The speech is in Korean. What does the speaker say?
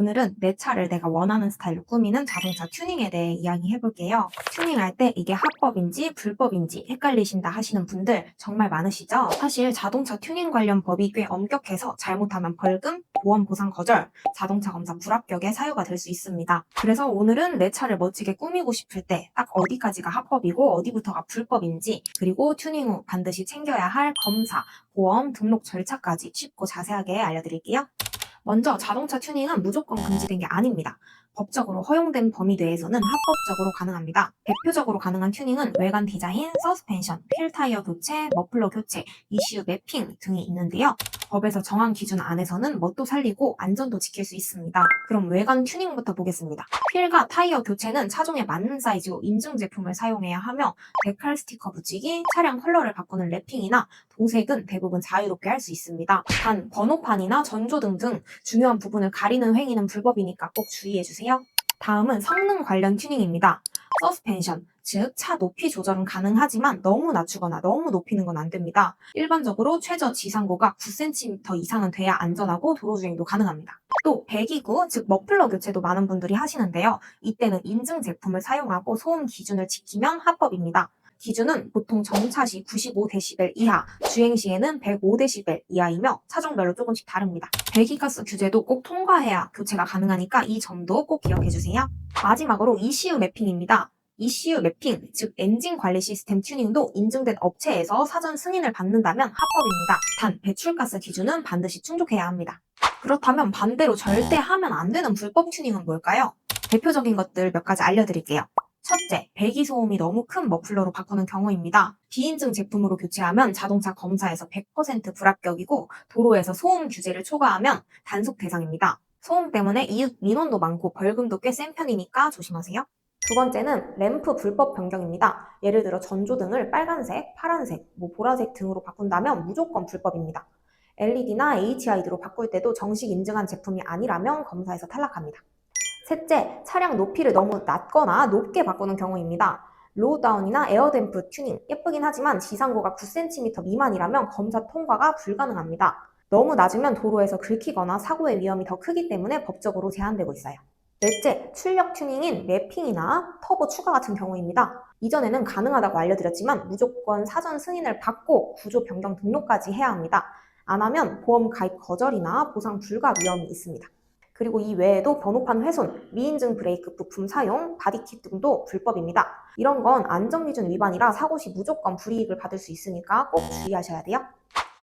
오늘은 내 차를 내가 원하는 스타일로 꾸미는 자동차 튜닝에 대해 이야기해 볼게요. 튜닝할 때 이게 합법인지 불법인지 헷갈리신다 하시는 분들 정말 많으시죠? 사실 자동차 튜닝 관련 법이 꽤 엄격해서 잘못하면 벌금, 보험 보상 거절, 자동차 검사 불합격의 사유가 될 수 있습니다. 그래서 오늘은 내 차를 멋지게 꾸미고 싶을 때 딱 어디까지가 합법이고 어디부터가 불법인지 그리고 튜닝 후 반드시 챙겨야 할 검사, 보험, 등록 절차까지 쉽고 자세하게 알려드릴게요. 먼저 자동차 튜닝은 무조건 금지된 게 아닙니다. 법적으로 허용된 범위 내에서는 합법적으로 가능합니다. 대표적으로 가능한 튜닝은 외관 디자인, 서스펜션, 휠 타이어 교체, 머플러 교체, 이슈 매핑 등이 있는데요. 법에서 정한 기준 안에서는 멋도 살리고 안전도 지킬 수 있습니다. 그럼 외관 튜닝부터 보겠습니다. 휠과 타이어 교체는 차종에 맞는 사이즈로 인증 제품을 사용해야 하며 데칼 스티커 붙이기, 차량 컬러를 바꾸는 랩핑이나 도색은 대부분 자유롭게 할 수 있습니다. 단 번호판이나 전조 등 등 중요한 부분을 가리는 행위는 불법이니까 꼭 주의해 주세요. 다음은 성능 관련 튜닝입니다. 서스펜션, 즉 차 높이 조절은 가능하지만 너무 낮추거나 너무 높이는 건 안 됩니다. 일반적으로 최저 지상고가 9cm 이상은 돼야 안전하고 도로 주행도 가능합니다. 또 배기구, 즉 머플러 교체도 많은 분들이 하시는데요. 이때는 인증 제품을 사용하고 소음 기준을 지키면 합법입니다. 기준은 보통 정차 시 95dB 이하, 주행 시에는 105dB 이하이며 차종별로 조금씩 다릅니다. 배기가스 규제도 꼭 통과해야 교체가 가능하니까 이 점도 꼭 기억해 주세요. 마지막으로 ECU 매핑입니다. ECU 매핑, 즉 엔진 관리 시스템 튜닝도 인증된 업체에서 사전 승인을 받는다면 합법입니다. 단 배출가스 기준은 반드시 충족해야 합니다. 그렇다면 반대로 절대 하면 안 되는 불법 튜닝은 뭘까요? 대표적인 것들 몇 가지 알려드릴게요. 첫째, 배기 소음이 너무 큰 머플러로 바꾸는 경우입니다. 비인증 제품으로 교체하면 자동차 검사에서 100% 불합격이고 도로에서 소음 규제를 초과하면 단속 대상입니다. 소음 때문에 이웃 민원도 많고 벌금도 꽤 센 편이니까 조심하세요. 두 번째는 램프 불법 변경입니다. 예를 들어 전조 등을 빨간색, 파란색, 뭐 보라색 등으로 바꾼다면 무조건 불법입니다. LED나 HID로 바꿀 때도 정식 인증한 제품이 아니라면 검사에서 탈락합니다. 셋째, 차량 높이를 너무 낮거나 높게 바꾸는 경우입니다. 로우다운이나 에어댐프 튜닝, 예쁘긴 하지만 지상고가 9cm 미만이라면 검사 통과가 불가능합니다. 너무 낮으면 도로에서 긁히거나 사고의 위험이 더 크기 때문에 법적으로 제한되고 있어요. 넷째, 출력 튜닝인 랩핑이나 터보 추가 같은 경우입니다. 이전에는 가능하다고 알려드렸지만 무조건 사전 승인을 받고 구조 변경 등록까지 해야 합니다. 안 하면 보험 가입 거절이나 보상 불가 위험이 있습니다. 그리고 이 외에도 번호판 훼손, 미인증 브레이크 부품 사용, 바디킷 등도 불법입니다. 이런 건 안전기준 위반이라 사고 시 무조건 불이익을 받을 수 있으니까 꼭 주의하셔야 돼요.